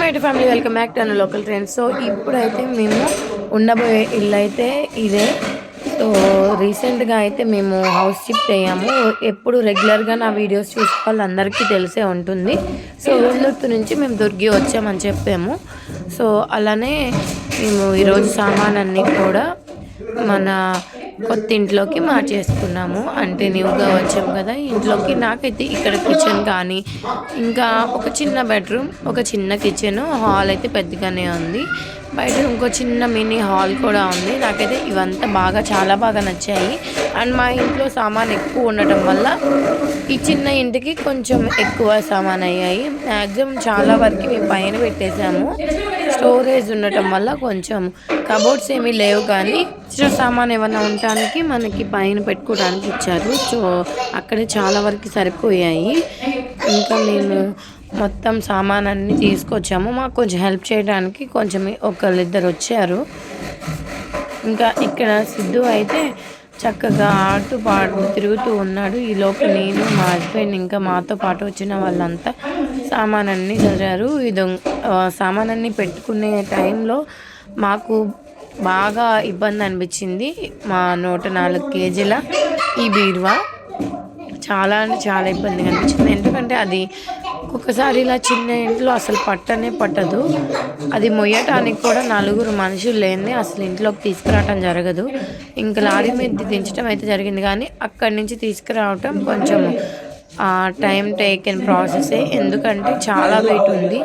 Might family welcome back to local train so ఇప్పుడైతే మేము ఉండబోయే ఇల్లు అయితే ఇదే. సో రీసెంట్గా అయితే మేము హౌస్ షిఫ్ట్ అయ్యాము. ఎప్పుడు రెగ్యులర్గా నా వీడియోస్ చూసే వాళ్ళందరికీ తెలిసే ఉంటుంది. సో ఊళ్ళొత్తు నుంచి మేము దొరికి వచ్చామని చెప్పాము. సో అలానే మేము ఈరోజు సామాన్ అన్నీ కూడా మన కొత్త ఇంట్లోకి మార్చేసుకున్నాము. అంటే న్యూగా వచ్చాము కదా ఇంట్లోకి. నాకైతే ఇక్కడ కిచెన్ కానీ ఇంకా ఒక చిన్న బెడ్రూమ్ ఒక చిన్న కిచెన్ హాల్ అయితే పెద్దగానే ఉంది. బయట ఇంకో చిన్న మినీ హాల్ కూడా ఉంది. నాకైతే ఇవంతా బాగా చాలా బాగా నచ్చాయి. అండ్ మా ఇంట్లో సామాన్ ఎక్కువ ఉండటం వల్ల ఈ చిన్న ఇంటికి కొంచెం ఎక్కువ సామాన్ అయ్యాయి. మ్యాక్సిమం చాలా వరకు మేము పైన పెట్టేసాము స్టోరేజ్ ఉండటం వల్ల కొంచెం కబోర్డ్స్ ఏమీ లేవు కానీ చిన్న సామాన్ ఏమైనా ఉండటానికి మనకి పైన పెట్టుకోవడానికి ఇచ్చారు. సో అక్కడే చాలా వరకు సరిపోయాయి. ఇంకా మేము మొత్తం సామాన్ అన్నీ తీసుకొచ్చాము. మాకు కొంచెం హెల్ప్ చేయడానికి కొంచెం ఒకళ్ళిద్దరు వచ్చారు. ఇంకా ఇక్కడ సిద్ధు అయితే చక్కగా ఆడుతూ పాడుతూ తిరుగుతూ ఉన్నాడు. ఈ లోపల నేను మా హస్బెండ్ ఇంకా మాతో పాటు వచ్చిన వాళ్ళంతా సామానన్నీ చదివారు ఇది సామానన్నీ పెట్టుకునే టైంలో మాకు బాగా ఇబ్బంది అనిపించింది మా నూట నాలుగు కేజీల ఈ బీరువా. చాలా అంటే చాలా ఇబ్బందిగా అనిపించింది. ఎందుకంటే అది ఒక్కొక్కసారి ఇలా చిన్న ఇంట్లో అసలు పట్టనే పట్టదు. అది మొయ్యటానికి కూడా నలుగురు మనుషులు లేని అసలు ఇంట్లోకి తీసుకురావటం జరగదు. ఇంకా లారీ మీద దించడం అయితే జరిగింది. కానీ అక్కడి నుంచి తీసుకురావటం కొంచెం టైం టేకెన్ ప్రాసెసే. ఎందుకంటే చాలా వెయిట్ ఉంది.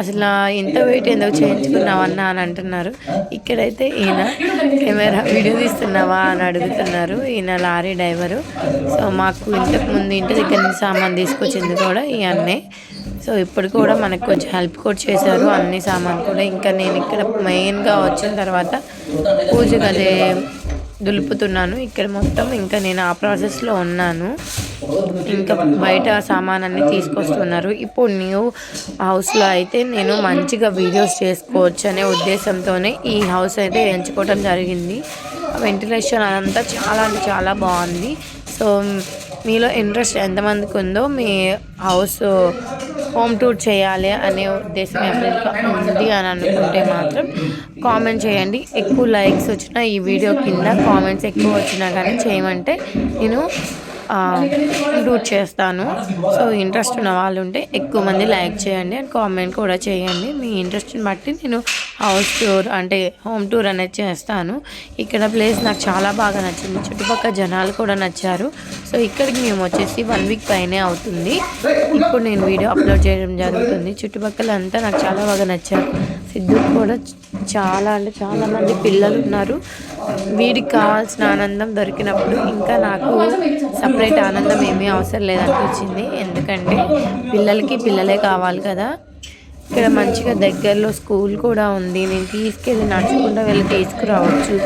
అసలు ఎంత వెయిట్ ఎందుకు చేయించుకున్నావన్నా అని అంటున్నారు. ఇక్కడైతే ఈయన కెమెరా వీడియో తీస్తున్నావా అని అడుగుతున్నారు. ఈయన లారీ డ్రైవరు. సో మాకు ఇంతకు ముందు ఇంటి దగ్గర నుంచి సామాన్ తీసుకొచ్చింది కూడా ఈ అన్నే. సో ఇప్పుడు కూడా మనకు కొంచెం హెల్ప్ కూడా చేశారు అన్ని సామాన్ కూడా. ఇంకా నేను ఇక్కడ మెయిన్గా వచ్చిన తర్వాత పూజ గదే దులుపుతున్నాను. ఇక్కడ మొత్తం ఇంకా నేను ఆ ప్రాసెస్లో ఉన్నాను. ఇంకా బయట సామానన్ని తీసుకొస్తున్నారు. ఇప్పుడు న్యూ హౌస్లో అయితే నేను మంచిగా వీడియోస్ చేసుకోవచ్చు అనే ఉద్దేశంతోనే ఈ హౌస్ అయితే ఎంచుకోవడం జరిగింది. వెంటిలేషన్ అదంతా చాలా అంటే చాలా బాగుంది. సో మీలో ఇంట్రెస్ట్ ఎంతమందికి ఉందో మీ హౌస్ హోమ్ టూర్ చేయాలి అనే ఉద్దేశం ఎవరికైనా ఉంది అని అనుకుంటే మాత్రం కామెంట్ చేయండి. ఎక్కువ లైక్స్ వచ్చినా ఈ వీడియో కింద కామెంట్స్ ఎక్కువ వచ్చినా కానీ చేయమంటే నేను డూట్ చేస్తాను. సో ఇంట్రెస్ట్ ఉన్న వాళ్ళు ఉంటే ఎక్కువ మంది లైక్ చేయండి అండ్ కామెంట్ కూడా చేయండి. మీ ఇంట్రెస్ట్ని బట్టి నేను హౌస్ టూర్ అంటే హోమ్ టూర్ అనేది చేస్తాను. ఇక్కడ ప్లేస్ నాకు చాలా బాగా నచ్చింది. చుట్టుపక్కల జనాలు కూడా నచ్చారు. సో ఇక్కడికి మేము వచ్చేసి వన్ వీక్ పైనే అవుతుంది. ఇప్పుడు నేను వీడియో అప్లోడ్ చేయడం జరుగుతుంది. చుట్టుపక్కల అంతా నాకు చాలా బాగా నచ్చారు. సిద్ధు కూడా చాలా అంటే చాలామంది పిల్లలు ఉన్నారు వీడికి కావాల్సిన ఆనందం దొరికినప్పుడు ఇంకా నాకు సపరేట్ ఆనందం ఏమీ అవసరం లేదనిపించింది. ఎందుకంటే పిల్లలకి పిల్లలే కావాలి కదా. ఇక్కడ మంచిగా దగ్గరలో స్కూల్ కూడా ఉంది. నేను తీసుకెళ్ళి నడుచుకుంటూ వెళ్ళి తీసుకురావచ్చు.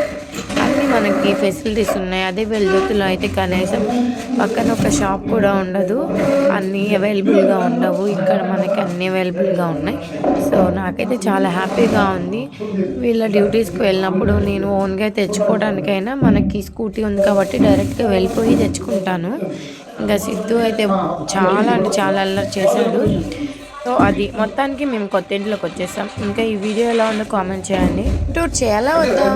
మనకి ఫెసిలిటీస్ ఉన్నాయి. అదే వెల్లుతులో అయితే కనీసం పక్కన ఒక షాప్ కూడా ఉండదు. అన్నీ అవైలబుల్గా ఉండవు. ఇక్కడ మనకి అన్నీ అవైలబుల్గా ఉన్నాయి. సో నాకైతే చాలా హ్యాపీగా ఉంది. వీళ్ళ డ్యూటీస్కి వెళ్ళినప్పుడు నేను ఓన్గా తెచ్చుకోవడానికైనా మనకి స్కూటీ ఉంది కాబట్టి డైరెక్ట్గా వెళ్ళిపోయి తెచ్చుకుంటాను. ఇంకా సిద్ధు అయితే చాలా అంటే చాలా అల్లరి చేశాడు. సో అది మొత్తానికి మేము కొత్త ఇంట్లోకి వచ్చేసాం. ఇంకా ఈ వీడియో ఎలా ఉందో కామెంట్ చేయండి. టూర్ చేయాలా వద్దా?